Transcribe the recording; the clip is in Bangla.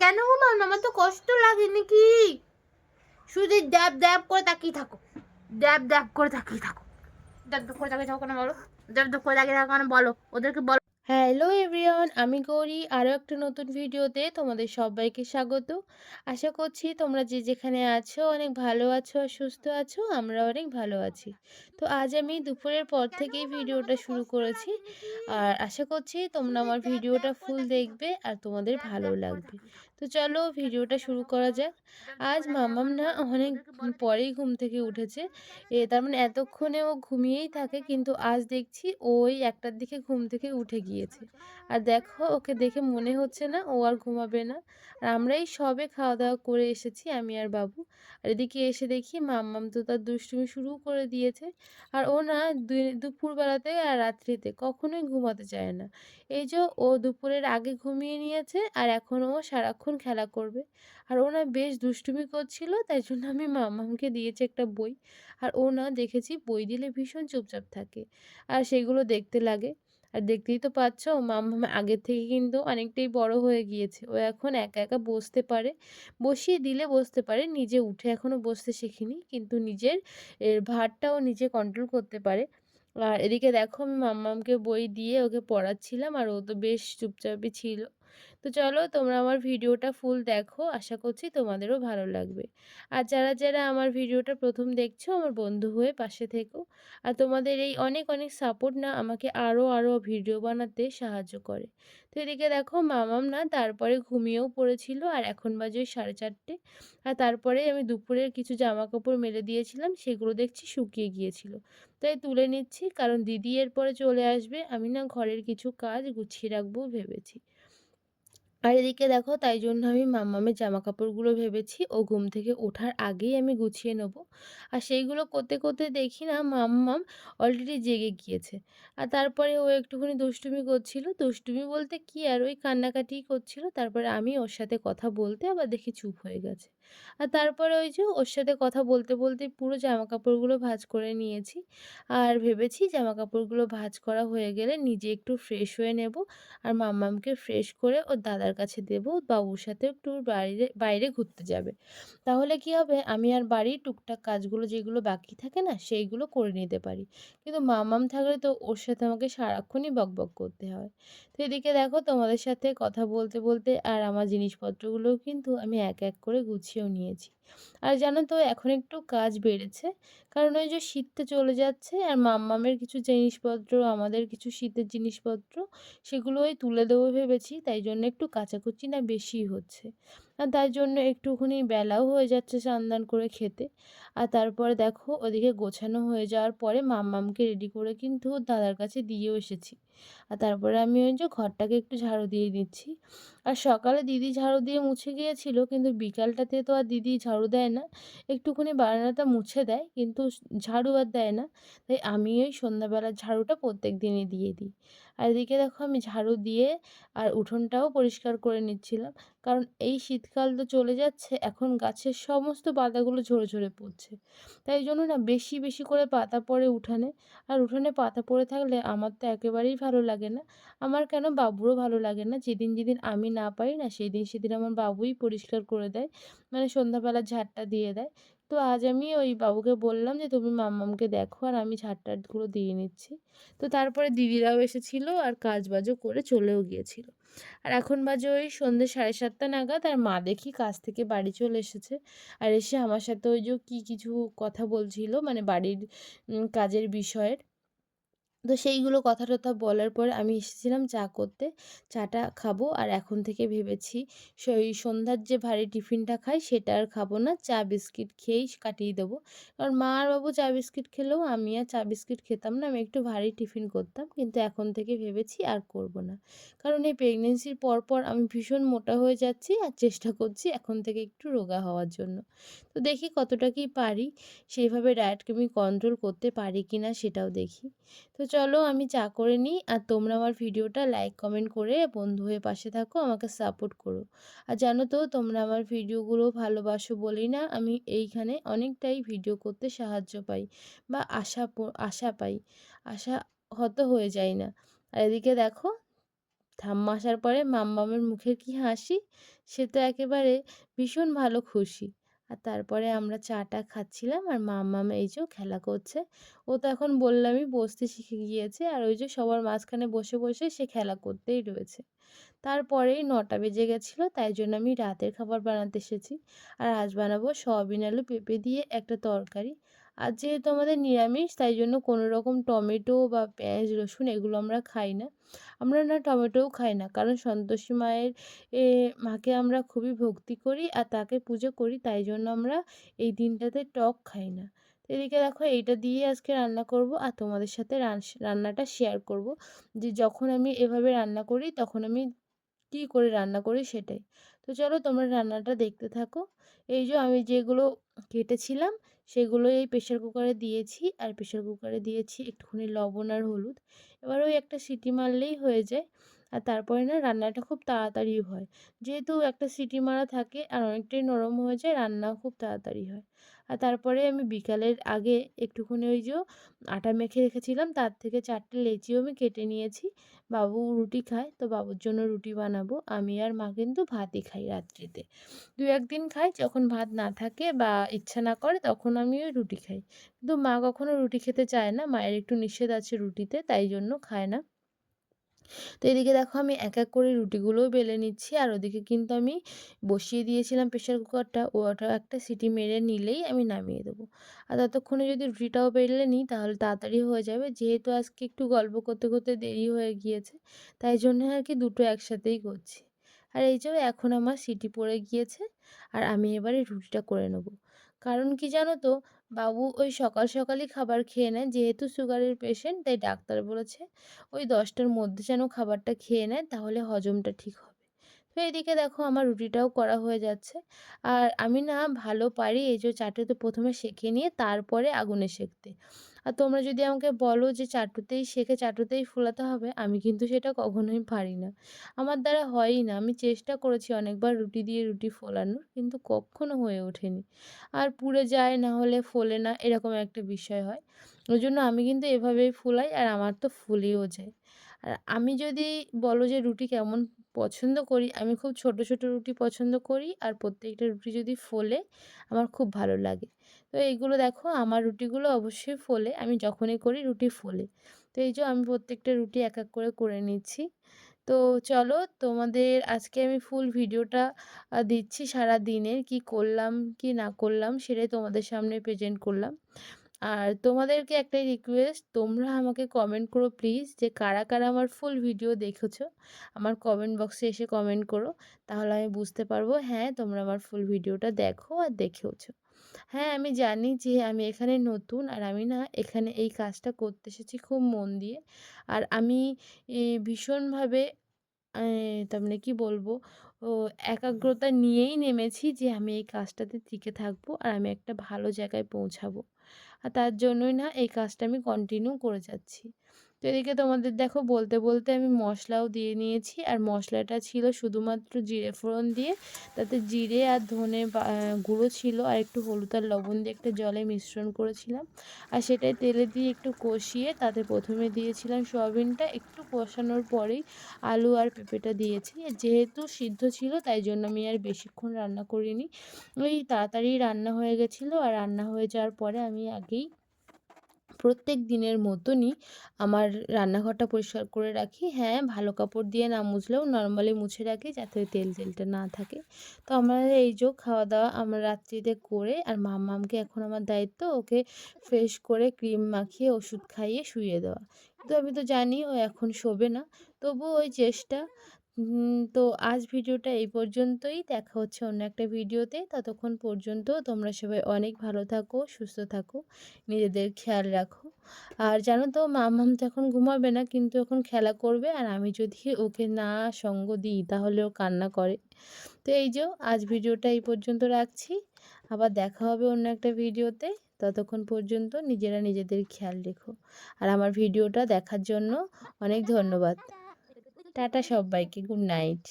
কেন ঘুমাও আমার তো কষ্ট লাগে নাকি শুধু ড্যাব ড্যাব করে তাকিয়ে থাকো। ড্যাব ড্যাব করে তাকিয়ে থাকো। ওদেরকে বলো। হ্যালো এভরিওয়ান আমি গৌরী। আরও একটা নতুন ভিডিওতে তোমাদের সবাইকে স্বাগত। আশা করছি তোমরা যে যেখানে আছো অনেক ভালো আছো আর সুস্থ আছো আমরা অনেক ভালো আছি। তো আজ আমি দুপুরের পর থেকেই ভিডিওটা শুরু করেছি। আর আশা করছি তোমরা আমার ভিডিওটা ফুল দেখবে আর তোমাদের ভালো লাগবে। তো চলো ভিডিওটা শুরু করা যাক। আজ মামাম না অনেক পরেই ঘুম থেকে উঠেছে। এ তার মানে এতক্ষণে ও ঘুমিয়েই থাকে, কিন্তু আজ দেখছি ওই একটার দিকে ঘুম থেকে উঠে গিয়েছে। আর দেখো, ওকে দেখে মনে হচ্ছে না ও আর ঘুমাবে না। আর আমরাই সবে খাওয়া দাওয়া করে এসেছি, আমি আর বাবু। আর এদিকে এসে দেখি মাম্মাম তো তার দুষ্টুমি শুরু করে দিয়েছে। আর ও না দুপুরবেলাতে আর রাত্রিতে কখনোই ঘুমাতে চায় না। এই যে ও দুপুরের আগে ঘুমিয়ে নিয়েছে, আর এখন ও সারাক্ষণ খেলা করবে। আর ও বেশ দুষ্টুমি করছিল, তাই জন্য আমি মামামকে দিয়েছি একটা বই। আর ও না দেখেছি, বই দিলে ভীষণ চুপচাপ থাকে। আর সেগুলো দেখতে লাগে। আর দেখতেই তো পাচ্ছ মাম্মাম আগের থেকে কিন্তু অনেকটাই বড় হয়ে গিয়েছে। ও এখন একা একা বসতে পারে। বসিয়ে দিলে বসতে পারে, নিজে উঠে এখনও বসতে শেখেনি, কিন্তু নিজের এর ভারটাও নিজে কন্ট্রোল করতে পারে। আর এদিকে দেখো, আমি মাম্মামকে বই দিয়ে ওকে পড়াচ্ছিলাম, আর ও তো বেশ চুপচাপই ছিল। তো চলো তোমরা আমার ভিডিওটা ফুল দেখো। আশা করছি তোমাদেরও ভালো লাগবে। আর যারা যারা আমার ভিডিওটা প্রথম দেখছ, আমার বন্ধু হয়ে পাশে থেকো। আর তোমাদের এই অনেক অনেক সাপোর্ট না আমাকে আরও আরও ভিডিও বানাতে সাহায্য করে। তো এদিকে দেখো মামাম না তারপরে ঘুমিয়েও পড়েছিল আর এখন বাজে ওই সাড়ে চারটে। আর তারপরে আমি দুপুরের কিছু জামা কাপড় মেলে দিয়েছিলাম, সেগুলো দেখছি শুকিয়ে গিয়েছিল। তাই তুলে নিচ্ছি, কারণ দিদি এরপরে চলে আসবে। আমি না ঘরের কিছু কাজ গুছিয়ে রাখব ভেবেছি। আর এদিকে দেখো, তাই জন্য আমি মাম্মামের জামা কাপড়গুলো ভেবেছি। ও ঘুম থেকে ওঠার আগেই আমি গুছিয়ে নেব। আর সেইগুলো করতে করতে দেখি না, মাম্মাম অলরেডি জেগে গিয়েছে। আর তারপরে ও একটুখানি দুষ্টুমি করছিল। দুষ্টুমি বলতে কি আর ওই কান্নাকাটি করছিল। তারপরে আমি ওর সাথে কথা বলতে আবার দেখি চুপ হয়ে গেছে। আর তারপরে ওই যে ওর সাথে কথা বলতে বলতে পুরো জামা কাপড়গুলো ভাঁজ করে নিয়েছি। আর ভেবেছি জামা কাপড়গুলো ভাঁজ করা হয়ে গেলে নিজে একটু ফ্রেশ হয়ে নেব। আর মাম্মামকে ফ্রেশ করে ওর দাদার কাছে দেব। বাবুর সাথে একটু বাইরে বাইরে ঘুরতে যাবে। তাহলে কি হবে? আমি আর বাড়ির টুকটাক কাজগুলো যেগুলো বাকি থাকে না, সেইগুলো করে নিতে পারি। কিন্তু মামাম থাকলে তো ওর সাথে আমাকে সারাক্ষণই বকবক করতে হয়। তো এদিকে দেখো তোমাদের সাথে কথা বলতে বলতে আর আমার জিনিসপত্রগুলোও কিন্তু আমি এক এক করে গুছিয়েও নিয়েছি। আর জানো তো, এখন একটু কাজ বেড়েছে। কারণ ওই যে শীতটা চলে যাচ্ছে আর মাম্মামের কিছু জিনিসপত্র, আমাদের কিছু শীতের জিনিসপত্র, সেগুলো ওই তুলে দেবো ভেবেছি, তাই জন্য একটু কাচাকুচি না বেশিই হচ্ছে। আর তার জন্য একটুখানি বেলাও হয়ে যাচ্ছে স্নান করে খেতে। আর তারপরে দেখো, ওদিকে গোছানো হয়ে যাওয়ার পরে মাম্মামকে রেডি করে কিন্তু দাদার কাছে দিয়েও এসেছি। আর তারপরে আমি ওই যে ঘরটাকে একটু ঝাড়ু দিয়ে দিচ্ছি। আর সকালে দিদি ঝাড়ু দিয়ে মুছে গিয়েছিল, কিন্তু বিকালটাতে তো আর দিদি ঝাড়ু দেয় না। একটুখানি বারান্দাটা মুছে দেয়, কিন্তু ঝাড়ু আর দেয় না। তাই আমি ওই সন্ধ্যাবেলার ঝাড়ুটা প্রত্যেক দিনই দিয়ে দিই। আর এদিকে দেখো আমি ঝাড়ু দিয়ে আর উঠোনটাও পরিষ্কার করে নিচ্ছিলাম। কারণ এই শীতকাল তো চলে যাচ্ছে, এখন গাছের সমস্ত পাতাগুলো ঝরে ঝরে পড়ছে। তাই জন্য না বেশি বেশি করে পাতা পড়ে উঠানে। আর উঠোনে পাতা পড়ে থাকলে আমার তো একেবারেই ভালো লাগে না। আমার কেন বাবুরও ভালো লাগে না? যেদিন যেদিন আমি না পারি না সেই দিন সেদিন আমার বাবুই পরিষ্কার করে দেয়। মানে সন্ধ্যাবেলা ঝাড়টা দিয়ে দেয়। তো আজ আমি ওই বাবুকে বললাম যে, তুমি মাম্মামকে দেখো আর আমি ঝাড় টাড়গুলো দিয়ে নিচ্ছি। তো তারপরে দিদিরাও এসেছিল আর কাজ বাজও করে চলেও গিয়েছিল। আর এখন বাজে ওই সন্ধ্যে সাড়ে সাতটা নাগাদ আর মা দেখি কাজ থেকে বাড়ি চলে এসেছে। আর এসে আমার সাথে ওই যে কী কিছু কথা বলছিল মানে বাড়ির কাজের বিষয়ের। তো সেইগুলো কথা টথা বলার পর আমি এসেছিলাম চা করতে। চাটা খাব আর এখন থেকে ভেবেছি সেই সন্ধ্যার যে ভারী টিফিনটা খাই সেটা আর খাব না, চা বিস্কিট খেয়েই কাটিয়ে দেবো। কারণ মা আর বাবু চা বিস্কিট খেলেও আমি আর চা বিস্কিট খেতাম না, আমি একটু ভারী টিফিন করতাম। কিন্তু এখন থেকে ভেবেছি আর করব না। কারণ এই প্রেগনেন্সির পর পর আমি ভীষণ মোটা হয়ে যাচ্ছি আর চেষ্টা করছি এখন থেকে একটু রোগা হওয়ার জন্য। তো দেখি কতটা কি পারি, সেইভাবে ডায়েটকে আমি কন্ট্রোল করতে পারি কি না সেটাও দেখি। তো চলো আমি চা করে নিই। আর তোমরা আমার ভিডিওটা লাইক কমেন্ট করে বন্ধু হয়ে পাশে থাকো, আমাকে সাপোর্ট করো। আর জানো তো, তোমরা আমার ভিডিওগুলো ভালোবাসো বলেই না, আমি এইখানে অনেকটাই ভিডিও করতে সাহায্য পাই বা আশা আশা পাই। আশা হত হয়ে যায় না। আর এদিকে দেখো, ঠাম্মা আসার পরে মাম্মামের মুখের কি হাসি? সে তো একেবারে ভীষণ ভালো খুশি। আর তারপরে আমরা চাটা খাচ্ছিলাম আর মাম্মাম এই যে খেলা করছে। ও তো এখন বললামই বসতে শিখে গিয়েছে আর ওই যে সবার মাঝখানে বসে বসে সে খেলা করতেই রয়েছে। তারপরেই নটা বেজে গেছিল তাই জন্য আমি রাতের খাবার বানাতে এসেছি। আর আজ বানাবো সয়াবিন আলু পেঁপে দিয়ে একটা তরকারি। আর যেহেতু আমাদের নিরামিষ, তাই জন্য কোনো রকম টমেটো বা পেঁয়াজ, রসুন এগুলো আমরা খাই না। আমরা না টমেটোও খাই না, কারণ সন্তোষী মায়ের, এ, মাকে আমরা খুবই ভক্তি করি আর তাকে পুজো করি, তাই জন্য আমরা এই দিনটাতে টক খাই না। এদিকে দেখো, এইটা দিয়ে আজকে রান্না করব আর তোমাদের সাথে রান্নাটা শেয়ার করব। যে যখন আমি এভাবে রান্না করি, তখন আমি কী করে রান্না করি সেটাই। তো চলো তোমরা রান্নাটা দেখতে থাকো। এই যে আমি যেগুলো কেটেছিলাম সেগুলো এই প্রেশার কুকারে দিয়েছি। আর প্রেশার কুকারে দিয়েছি একটুখানি লবণ আর হলুদ। এবার ওই একটা সিটি মারলেই হয়ে যায়। আর তারপরে না রান্নাটা খুব তাড়াতাড়ি হয়। যেহেতু একটা সিটি মারা থাকে আর অনেকটাই নরম হয়ে যায়, রান্নাও খুব তাড়াতাড়ি হয়। আর তারপরে আমি বিকালের আগে একটুখানি ওই যে আটা মেখে রেখেছিলাম, তার থেকে চারটে লেচিও আমি কেটে নিয়েছি। বাবু রুটি খায়, তো বাবুর জন্য রুটি বানাবো। আমি আর মা কিন্তু ভাতই খাই রাত্রিতে। দু একদিন খাই, যখন ভাত না থাকে বা ইচ্ছা না করে তখন আমি ওই রুটি খাই। কিন্তু মা কখনো রুটি খেতে চায় না, মায়ের একটু নিষেধ আছে রুটিতে, তাই জন্য খায় না। তো এদিকে দেখো আমি এক এক করে রুটিগুলোও বেলে নিচ্ছি। আর ওদিকে কিন্তু আমি বসিয়ে দিয়েছিলাম প্রেশার কুকারটা ওটা একটা সিটি মেরে নিলেই আমি নামিয়ে দেবো। আর ততক্ষণে যদি রুটিটাও বেলে নিই তাহলে তাড়াতাড়ি হয়ে যাবে। যেহেতু আজকে একটু গল্প করতে করতে দেরি হয়ে গিয়েছে, তাই জন্য আর কি দুটো একসাথেই করছি। আর এই যে এখন আমার সিটি পড়ে গিয়েছে, আর আমি এবারে রুটিটা করে নেব। কারণ কি জানো তো বাবু ওই সকাল সকালই খাবার খেয়ে নেয়। যেহেতু সুগারের পেশেন্ট তাই ডাক্তার বলেছে ওই দশটার মধ্যে যেন খাবারটা খেয়ে নেয়, তাহলে হজমটা ঠিক হবে। তো এদিকে দেখো আমার রুটিটাও করা হয়ে যাচ্ছে। আর আমি না ভালো পারি এই যে চাটুতে প্রথমে সেঁকে নিয়ে তারপরে আগুনে সেঁকতে আর তোমরা যদি আমাকে বলো যে চাটুতেই শেখে চাটুতেই ফোলাতে হবে, আমি কিন্তু সেটা কখনোই পারি না। আমার দ্বারা হয়ই না, আমি চেষ্টা করেছি অনেকবার রুটি দিয়ে রুটি ফোলানোর, কিন্তু কখনো হয়ে ওঠেনি। আর পুড়ে যায় না হলে ফোলে না, এরকম একটা বিষয় হয়। ওই জন্য আমি কিন্তু এভাবেই ফুলাই, আর আমার তো ফুলেও যায়। আর আমি যদি বলো যে রুটি কেমন পছন্দ করি। আমি খুব ছোট ছোট রুটি পছন্দ করি আর প্রত্যেকটা রুটি যদি ফোলে আমার খুব ভালো লাগে। তো এইগুলো দেখো, আমার রুটিগুলো অবশ্যই ফোলে। আমি যখনই করি রুটি ফোলে। তো এই যে আমি প্রত্যেকটা রুটি এক এক করে করে নিচ্ছি। তো চলো তোমাদের আজকে আমি ফুল ভিডিওটা দিচ্ছি সারা দিনের কি করলাম, কি না করলাম সেটাই তোমাদের সামনে প্রেজেন্ট করলাম। আর তোমাদেরকে একটাই রিকোয়েস্ট তোমরা আমাকে কমেন্ট করো প্লিজ যে কারা কারা আমার ফুল ভিডিও দেখেছ। আমার কমেন্ট বক্সে এসে কমেন্ট করো, তাহলে আমি বুঝতে পারব হ্যাঁ তোমরা আমার ফুল ভিডিওটা দেখো আর দেখেওছো। হ্যাঁ আমি জানি যে আমি এখানে নতুন আর আমি না এখানে এই কাজটা করতে এসেছি খুব মন দিয়ে। আর আমি ভীষণভাবে তার মানে কী বলব? ও, একাগ্রতা নিয়েই নেমেছি যে আমি এই কাজটাতে টিকে থাকব আর আমি একটা ভালো জায়গায় পৌঁছাবো। আর তার জন্যই না এই কাজটা আমি কন্টিনিউ করে যাচ্ছি। তো এদিকে তোমাদের দেখো বলতে বলতে আমি মশলাও দিয়ে নিয়েছি। আর মশলাটা ছিল শুধুমাত্র জিরে ফোড়ন দিয়ে। তাতে জিরে আর ধনে গুঁড়ো ছিল আর একটু হলুদ আর লবণ দিয়ে একটা জলে মিশ্রণ করেছিলাম। আর সেটাই তেলে দিয়ে একটু কষিয়ে তাতে প্রথমে দিয়েছিলাম সয়াবিনটা। একটু কষানোর পরেই আলু আর পেঁপেটা দিয়েছি। যেহেতু সিদ্ধ ছিল, তাই জন্য আমি আর বেশিক্ষণ রান্না করিনি। ওই তাড়াতাড়ি রান্না হয়ে গেছিল। আর রান্না হয়ে যাওয়ার পরে আমি আগেই প্রত্যেক দিনের মতনই আমার রান্নাঘরটা পরিষ্কার করে রাখি। হ্যাঁ ভালো কাপড় দিয়ে না মুছলেও নর্মালি মুছে রাখি যাতে তেল তেলটা না থাকে। তো আমার এই যে খাওয়া দাওয়া আমরা রাত্রিতে করে আর মামামকে এখন আমার দায়িত্ব, ওকে ফ্রেশ করে ক্রিম মাখিয়ে, ওষুধ খাইয়ে শুইয়ে দেওয়া। কিন্তু আমি তো জানি ও এখন শোবে না। তবুও ওই চেষ্টা তো আজ ভিডিওটা এই পর্যন্তই। দেখা হচ্ছে অন্য একটা ভিডিওতে। ততক্ষণ পর্যন্ত তোমরা সবাই অনেক ভালো থাকো, সুস্থ থাকো, নিজেদের খেয়াল রাখো। আর জানো তো মামাম তো এখন ঘুমাবে না, কিন্তু এখন খেলা করবে। আর আমি যদি ওকে না সঙ্গ দিই, তাহলে ও কান্না করে। তো এই যে, আজ ভিডিওটা এই পর্যন্ত রাখছি। আবার দেখা হবে অন্য একটা ভিডিওতে। ততক্ষণ পর্যন্ত নিজেরা নিজেদের খেয়াল রেখো। আর আমার ভিডিওটা দেখার জন্য অনেক ধন্যবাদ। টাটা সবাইকে গুড নাইট।